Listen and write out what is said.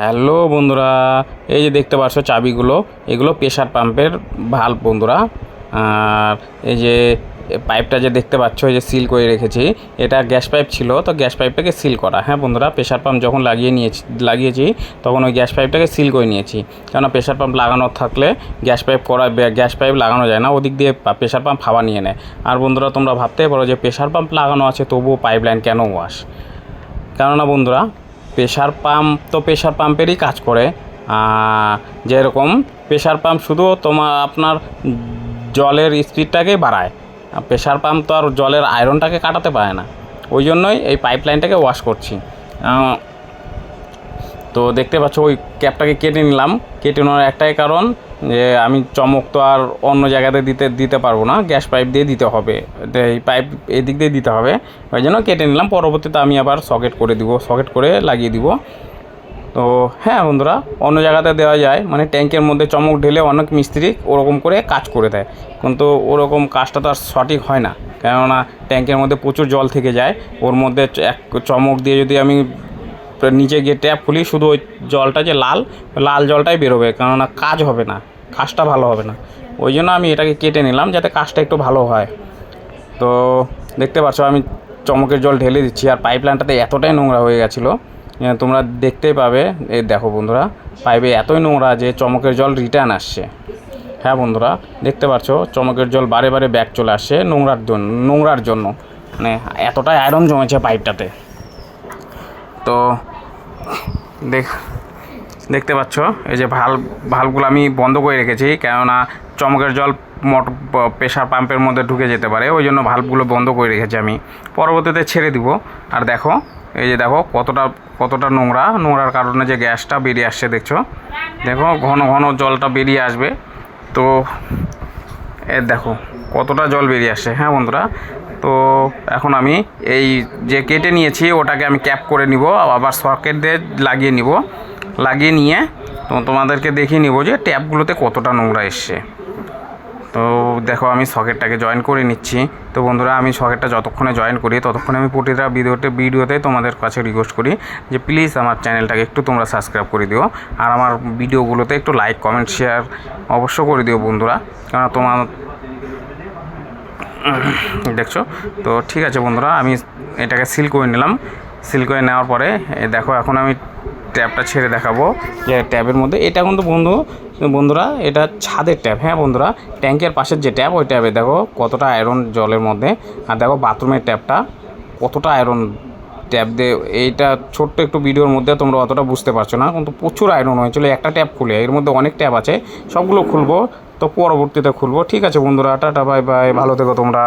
Hello বন্ধুরা, এই যে দেখতে পাচ্ছ চাবিগুলো, এগুলো প্রেশার পাম্পের ভালো বন্ধুরা। আর এই যে পাইপটা যে দেখতে পাচ্ছ, এই যে সিল করে রেখেছি, এটা গ্যাস পাইপ ছিল, তো গ্যাস পাইপটাকে সিল করা। হ্যাঁ বন্ধুরা প্রেশার পাম্প যখন লাগিয়ে নিয়েছি, লাগিয়েছি, তখন ওই গ্যাস পাইপটাকে সিল করে নিয়েছি। কেননা প্রেশার পাম্প লাগানো থাকলে গ্যাস পাইপ করা গ্যাস পাইপ লাগানো যায় না, ওদিক দিয়ে প্রেশার পাম্প হাওয়া নিয়ে নেয়। আর বন্ধুরা, তোমরা ভাবতেই পারো যে প্রেশার পাম্প লাগানো আছে, তবুও পাইপ লাইন কেন ওয়াশ কেননা বন্ধুরা প্রেশার পাম্প তো প্রেশার পাম্পেরই কাজ করে। যেরকম প্রেশার পাম্প শুধু তোমার আপনার জলের স্পিডটাকেই বাড়ায়। প্রেশার পাম্প তো আর জলের আয়রনটাকে কাটাতে পারে না। ওই জন্যই এই পাইপলাইনটাকে ওয়াশ করছি। তো দেখতে পাচ্ছ ওই ক্যাপটাকে কেটে নিলাম। কেটে নেওয়ার একটাই কারণ যে আমি চমক তো আর অন্য জায়গাতে দিতে দিতে পারব না। গ্যাস পাইপ দিয়ে দিতে হবে। এই পাইপ এদিক দিয়ে দিতে হবে। ওই জন্য কেটে নিলাম। পরবর্তীতে আমি আবার সকেট করে দিব। সকেট করে লাগিয়ে দিব। তো হ্যাঁ বন্ধুরা, অন্য জায়গাতে দেওয়া যায়। মানে ট্যাঙ্কের মধ্যে চমক ঢেলে অনেক মিস্ত্রি ওরকম করে কাজ করে দেয়। কিন্তু ওরকম কাজটা তো আর সঠিক হয় না। কেননা ট্যাঙ্কের মধ্যে প্রচুর জল থেকে যায়। ওর মধ্যে এক চমক দিয়ে যদি আমি নিচে গিয়ে ট্যাপ খুলি, শুধু ওই জলটা যে লাল লাল জলটাই বেরোবে। কেননা কাজ হবে না। কাজটা ভালো হবে না। ওই জন্য আমি এটাকে কেটে নিলাম যাতে কাজটা একটু ভালো হয়। তো দেখতে পাচ্ছ আমি চমকের জল ঢেলে দিচ্ছি আর পাইপ লাইনটাতে এতটাই নোংরা হয়ে গেছিল তোমরা দেখতেই পাবে। এই দেখো বন্ধুরা, পাইপে এতই নোংরা যে চমকের জল রিটার্ন আসছে। হ্যাঁ বন্ধুরা, দেখতে পাচ্ছ চমকের জল বারে বারে ব্যাক চলে আসছে নোংরার জন্য নোংরার জন্য। মানে এতটাই আয়রন জমেছে পাইপটাতে। তো দেখ দেখতে পাচ্ছ? এই যে ভালো ভালগুলো আমি বন্ধ করে রেখেছি, কেননা চমকের জল মোটর প্রেশার পাম্পের মধ্যে ঢুকে যেতে পারে, ওই জন্য ভাল্বগুলো বন্ধ করে রেখেছি আমি। পরবর্তীতে ছেড়ে দিব। আর দেখো, এই যে দেখো, কতটা কতটা নোংরা। নোংরার কারণে যে গ্যাসটা বেরিয়ে আসছে, দেখছ? দেখো, ঘন ঘন জলটা বেরিয়ে আসবে। তো, এ দেখো, কতটা জল বেরিয়ে আসছে হ্যাঁ বন্ধুরা? তো, এখন আমি এই যে কেটে নিয়েছি, ওটাকে আমি ক্যাপ করে নিব, আবার সকেট দিয়ে লাগিয়ে নিব। লাগিয়ে নিয়ে তো তোমাদেরকে দেখিয়ে নিব যে ট্যাপগুলোতে কতটা নোংরা এসছে। তো দেখো আমি সকেটটাকে জয়েন করে নিচ্ছি। তো বন্ধুরা আমি সকেটটা যতক্ষণে জয়েন করি, ততক্ষণে আমি প্রতিটা ভিডিওতে ভিডিওতে তোমাদের কাছে রিকোয়েস্ট করি যে প্লিজ আমার চ্যানেলটাকে একটু তোমরা সাবস্ক্রাইব করে দিও। আর আমার ভিডিওগুলোতে একটু লাইক কমেন্ট শেয়ার অবশ্য করে দিও বন্ধুরা। কেননা তোমার দেখছ? তো ঠিক আছে বন্ধুরা, আমি এটাকে সিল করে নিলাম। সিল করে নেওয়ার পরে দেখো এখন আমি ট্যাপটা ছেড়ে দেখাবো। যে ট্যাবের মধ্যে, এটা কিন্তু বন্ধু, বন্ধুরা, এটা ছাদের ট্যাপ হ্যাঁ বন্ধুরা? ট্যাঙ্কের পাশের যে ট্যাপ ওই ট্যাবে দেখো কতটা আয়রন জলের মধ্যে। আর দেখো বাথরুমের ট্যাপটা কতটা আয়রন ট্যাপ দিয়ে, এইটা ছোট্ট একটু ভিডিওর মধ্যে তোমরা অতটা বুঝতে পারছ না, কিন্তু প্রচুর আয়রন হয়েছিল, একটা ট্যাপ খুলে, এর মধ্যে অনেক ট্যাপ আছে, সবগুলো খুলবো, তো পরবর্তীতে খুলবো। ঠিক আছে বন্ধুরা, টাটা বাই বাই ভালো থেকো তোমরা।